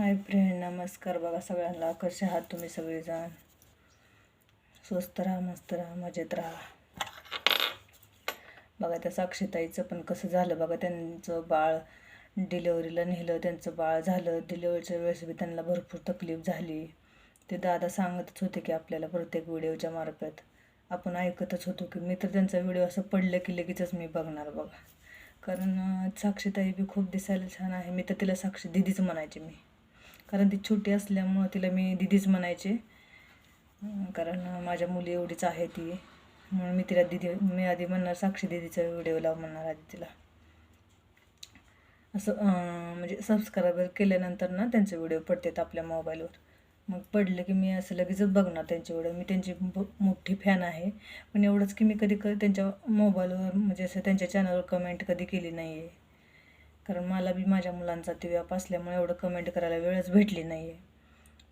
Hi friend नमस्कार बघा सगळ्यांना. कसे आहात तुम्ही सगळेजण? स्वस्त राहा मस्त राहा मजेत राहा. बघा त्या साक्षीताईचं पण कसं झालं. बघा त्यांचं बाळ डिलेवरीला नेलं. त्यांचं बाळ झालं. डिलेवरीच्या वेळेस बी त्यांना भरपूर तकलीफ झाली. ते दादा सांगतच होते की आपल्याला प्रत्येक व्हिडिओच्या मार्फत. आपण ऐकतच होतो की मी तर त्यांचा व्हिडिओ असं पडलं की लगेचच मी बघणार बघा. कारण साक्षीताई बी खूप दिसायला छान आहे. मी तर तिला साक्षी दिदीच म्हणायची मी. कारण ती छोटी असल्यामुळं तिला मी दिदीच म्हणायचे. कारण माझ्या मुली एवढीच आहे ती. म्हणून मी तिला दिदी मी आधी म्हणणार साक्षी दिदीचा व्हिडिओ लाव म्हणणार आधी तिला. असं म्हणजे सबस्क्रायबर केल्यानंतर ना त्यांचे व्हिडिओ पडतात आपल्या मोबाईलवर मग पडलं की मी असं लगेचच बघणार त्यांचे व्हिडिओ मी त्यांची मोठी फॅन आहे. पण एवढंच की मी कधी क त्यांच्या मोबाईलवर म्हणजे असं त्यांच्या चॅनलवर कमेंट कधी केली नाही आहे कारण मला बी माझ्या मुलांचा ती व्याप असल्यामुळे एवढं कमेंट करायला वेळच भेटली नाही आहे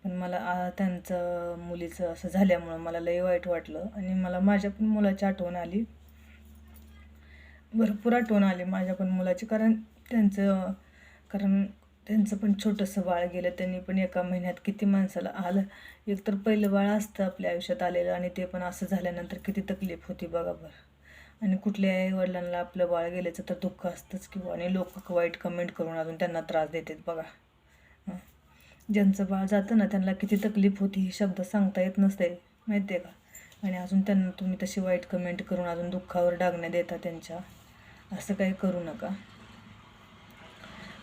पण मला त्यांचं मुलीचं असं झाल्यामुळं मला लई वाईट वाटलं आणि मला माझ्या पण मुलाची आठवण आली. भरपूर आठवण आली माझ्या पण मुलाची कारण त्यांचं कारण त्यांचं पण छोटंसं बाळ गेलं त्यांनी पण एका महिन्यात किती माणसाला आलं. एक तर पहिलं बाळ असतं आपल्या आयुष्यात आलेलं आणि ते पण असं झाल्यानंतर किती तकलीफ होती बघा बरं. आणि कुठल्याही वडिलांना आपलं बाळ गेल्याचं तर दुःख असतंच किंवा आणि लोक वाईट कमेंट करून अजून त्यांना त्रास देतात बघा. ज्यांचं बाळ जातं ना त्यांना किती तकलीफ होती ही शब्द सांगता येत नसते माहिती आहे का? आणि अजून त्यांना तुम्ही तशी वाईट कमेंट करून अजून दुःखावर डागण्या देता त्यांच्या. असं काही करू नका.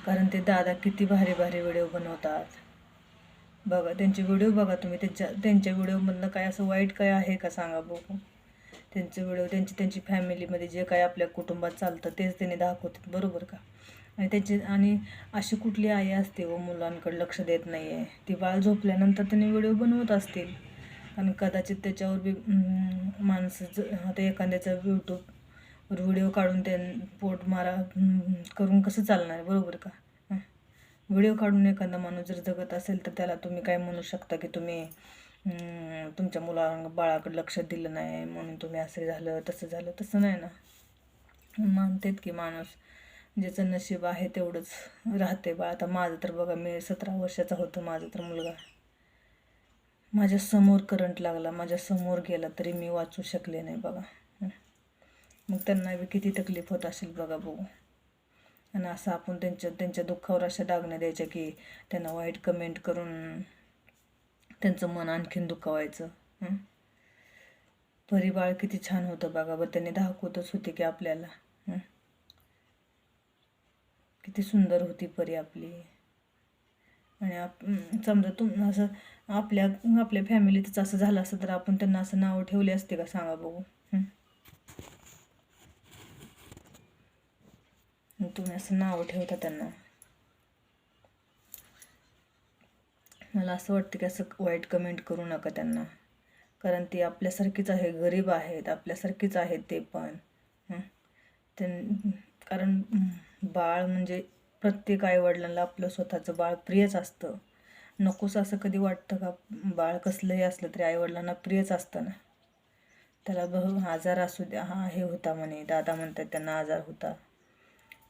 कारण ते दादा किती भारी भारी व्हिडिओ बनवतात. बघा त्यांचे व्हिडिओ बघा तुम्ही. त्यांच्या त्यांच्या व्हिडिओमधनं काय असं वाईट काय आहे का सांगा बघू. त्यांचे व्हिडिओ त्यांची त्यांची फॅमिलीमध्ये जे काय आपल्या कुटुंबात चालतं तेच त्यांनी दाखवतात बरोबर का? आणि त्याची आणि अशी कुठली आई असते हो व मुलांकडे लक्ष देत नाही आहे ती बाळ झोपल्यानंतर त्यांनी व्हिडिओ बनवत असतील. आणि कदाचित त्याच्यावर बी माणसं ज- आता एखाद्याचा यूट्यूबवर व्हिडिओ काढून त्या पोट मारा करून कसं चालणार बरोबर का? व्हिडिओ काढून एखादा माणूस जर जगत असेल तर त्याला तुम्ही काय म्हणू शकता की तुम्ही तुमच्या मुला बाळाकडे लक्ष दिलं नाही म्हणून तुम्ही असं झालं तसं झालं तसं नाही ना. मानतेत की माणूस ज्याचं नशीब आहे तेवढंच राहते बा. आता माझं तर बघा मी सतरा वर्षाचा होतो माझा तर मुलगा. माझ्यासमोर करंट लागला माझ्यासमोर गेला तरी मी वाचू शकले नाही बघा. मग त्यांना बी किती तकलीफ होत असेल बघा बघू. आणि असं आपण त्यांच्या त्यांच्या दुःखावर अशा दागण्या द्यायच्या की त्यांना वाईट कमेंट करून त्यांचं मन आणखीन दुखावायचं परिबाळ किती छान होतं बघा बरं त्यांनी दाखवतच होते की आपल्याला किती सुंदर होती परी आपली. आणि आप समजा तुम असं आपल्या आपल्या फॅमिलीतच असं झालं असतं तर आपण त्यांना असं नावं ठेवले असते का सांगा बघू तुम्ही असं नावं ठेवता त्यांना. मला असं वाटतं की असं वाईट कमेंट करू नका त्यांना. कारण ती आपल्यासारखीच आहे गरीब आहेत आपल्यासारखीच आहेत ते पण. त्यां कारण बाळ म्हणजे प्रत्येक आईवडिलांना आपलं स्वतःचं बाळ प्रियच असतं. नकोस असं कधी वाटतं का? बाळ कसलंही असलं तरी आईवडिलांना प्रियच असतं ना. त्याला बहु आजार असू द्या. हा हे होता म्हणे. दादा म्हणतात त्यांना आजार होता.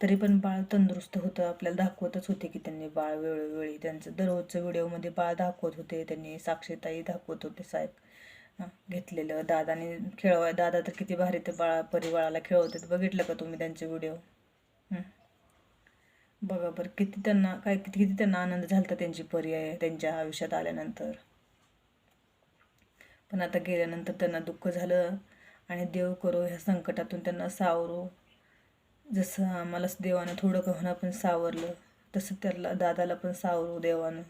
तरी पण बाळ तंदुरुस्त होतं. आपल्याला दाखवतच होते की त्यांनी बाळ वेळोवेळी त्यांचं दररोजचं व्हिडिओमध्ये बाळ दाखवत होते. त्यांनी साक्षीताई दाखवत होते साहेब. घेतलेलं. दादाने खेळवा दादा तर किती भारी ते बाळा परिवाराला खेळवतात. बघितलं का तुम्ही त्यांचे व्हिडिओ? बघा बरं किती त्यांना काय किती किती त्यांना आनंद झाला त्यांची पर्याय त्यांच्या आयुष्यात आल्यानंतर. पण आता गेल्यानंतर त्यांना दुःख झालं आणि देव करो ह्या संकटातून त्यांना सावरो. जसं आम्हाला देवानं थोडं कहना पण सावरलं तसं त्याला दादाला पण सावरू देवानं.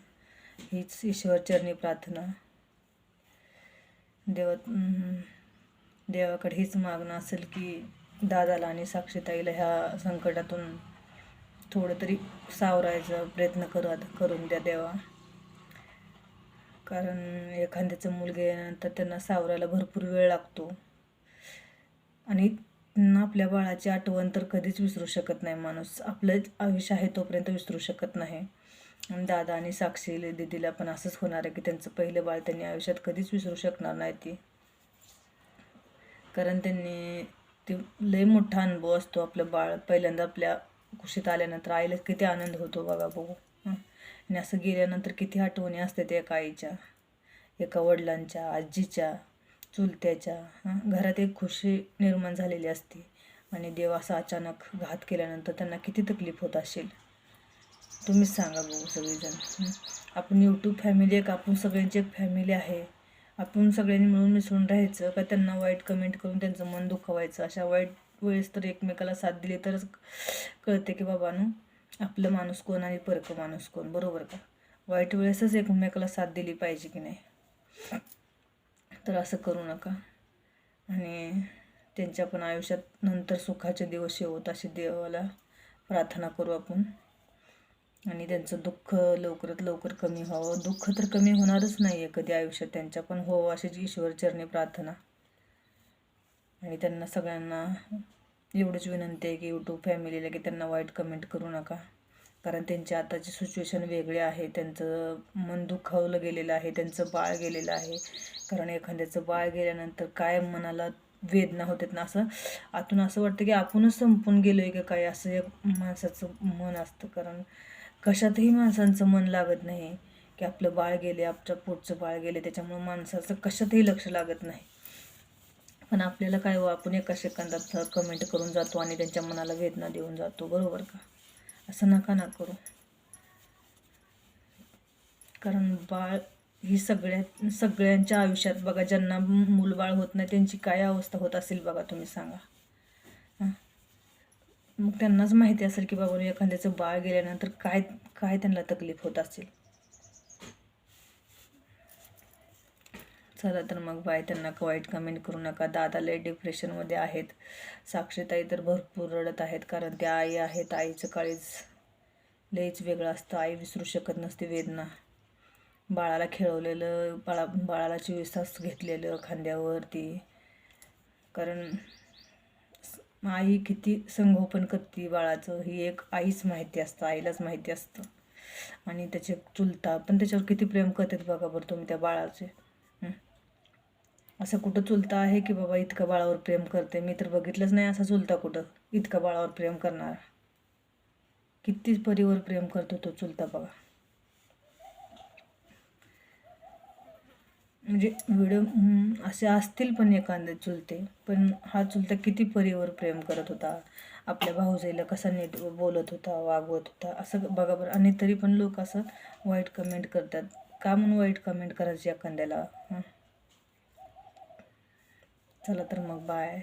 हीच ईश्वरचरणी प्रार्थना. देवा देवाकडे हीच मागणं असेल की दादाला आणि साक्षीताईला ह्या संकटातून थोडं तरी सावरायचा प्रयत्न करू करून द्या देवा. कारण एखाद्याचं मुलगे नंतर त्यांना सावरायला भरपूर वेळ लागतो. आणि आपल्या बाळाची आठवण तर कधीच विसरू शकत नाही माणूस. आपलं आयुष्य आहे तोपर्यंत विसरू शकत नाही. दादा आणि साक्षी दिदीला पण असंच होणार आहे की त्यांचं पहिलं बाळ त्यांनी आयुष्यात कधीच विसरू शकणार नाही ती. कारण त्यांनी ते लय मोठा अनुभव असतो आपलं बाळ. पहिल्यांदा आपल्या कुशीत आल्यानंतर आईला किती आनंद होतो बघा बघू. आणि असं गेल्यानंतर किती आठवणी असतात एका आईच्या एका वडिलांच्या आजीच्या. चुलत्याच्या घरात एक खुशी निर्माण झालेली असते आणि देव असा अचानक घात केल्यानंतर त्यांना किती तकलीफ होत असेल? तुम्हीच सांगा बघू सगळेजण आपण यूट्यूब फॅमिली एक आपण सगळ्यांची एक फॅमिली आहे. आपण सगळ्यांनी मिळून मिसळून राहायचं का? त्यांना वाईट कमेंट करून त्यांचं मन दुखवायचं? अशा वाईट वेळेस तर एकमेकाला साथ दिली तरच कळते की बाबांनो आपलं माणूस कोण आणि परकं माणूस कोण? बरोबर का? वाईट वेळेसच एकमेकाला साथ दिली पाहिजे की नाही? तर असं करू नका. आणि त्यांच्या पण आयुष्यात नंतर सुखाचे दिवस येवोत अशी देवाला प्रार्थना करू आपण. आणि त्यांचं दुःख लवकरात लवकर कमी व्हावं. दुःख तर कमी होणारच नाही आहे कधी आयुष्यात. त्यांच्या पण हो अशीच ईश्वरचरणी प्रार्थना. आणि त्यांना सगळ्यांना एवढीच विनंती आहे की यूट्यूब फॅमिलीला की त्यांना वाईट कमेंट करू नका. कारण त्यांची आताची सिच्युएशन वेगळी आहे. त्यांचं मन दुखावलं गेलेलं आहे. त्यांचं बाळ गेलेलं आहे. कारण एखाद्याचं बाळ गेल्यानंतर काय मनाला वेदना होतात ना असं? आतून असं वाटतं की आपणच संपून गेलो आहे का काय? असं एक माणसाचं मन असतं. कारण कशातही माणसांचं मन लागत नाही की आपलं बाळ गेले आपच्या पोटचं बाळ गेले. त्याच्यामुळं माणसाचं कशातही लक्ष लागत नाही. पण आपल्याला काय हो? आपण एका सेकंदात कमेंट करून जातो आणि त्यांच्या मनाला वेदना देऊन जातो. बरोबर का? असं नका ना करू. कारण बाळ ही सगळ्या सगळ्यांच्या आयुष्यात बघा ज्यांना मूलबाळ होत नाही त्यांची काय अवस्था होत असेल बघा तुम्ही सांगा. मग त्यांनाच माहिती असेल की बाबा एखाद्याचं बाळ गेल्यानंतर काय काय त्यांना तकलीफ होत असेल. चला तर मग बाय त्यांना वाईट कमेंट करू नका. दादा लय डिप्रेशनमध्ये आहेत. साक्षीताई तर भरपूर रडत आहेत कारण त्या आई आहेत आईचं काळीच लयच वेगळं असतं. आई विसरू शकत नसते वेदना. बाळाला खेळवलेलं बाळा बाळाला चोवीस तास घेतलेलं खांद्यावरती. कारण आई किती संगोपन करते बाळाचं. ही एक आईच माहिती असतं आईलाच माहिती असतं. आणि त्याचे चुलता पण त्याच्यावर किती प्रेम करतात बघा बरं तुम्ही त्या बाळाचे. असं कुठं चुलता आहे की बाबा इतकं बाळावर प्रेम करते? मी तर बघितलंच नाही असा चुलता कुठं इतका बाळावर प्रेम करणार? किती परीवर प्रेम करतो तो चुलता बघा. म्हणजे व्हिडिओ असे असतील पण एखादे चुलते पण हा चुलता किती परीवर प्रेम करत होता? आपल्या भाऊजाईला कसा नीट बोलत होता वागवत होता? असं बघा बरं. आणि तरी पण लोक असं वाईट कमेंट करतात. का म्हणून वाईट कमेंट करायची एखाद्याला हां? चला तर मग बाय.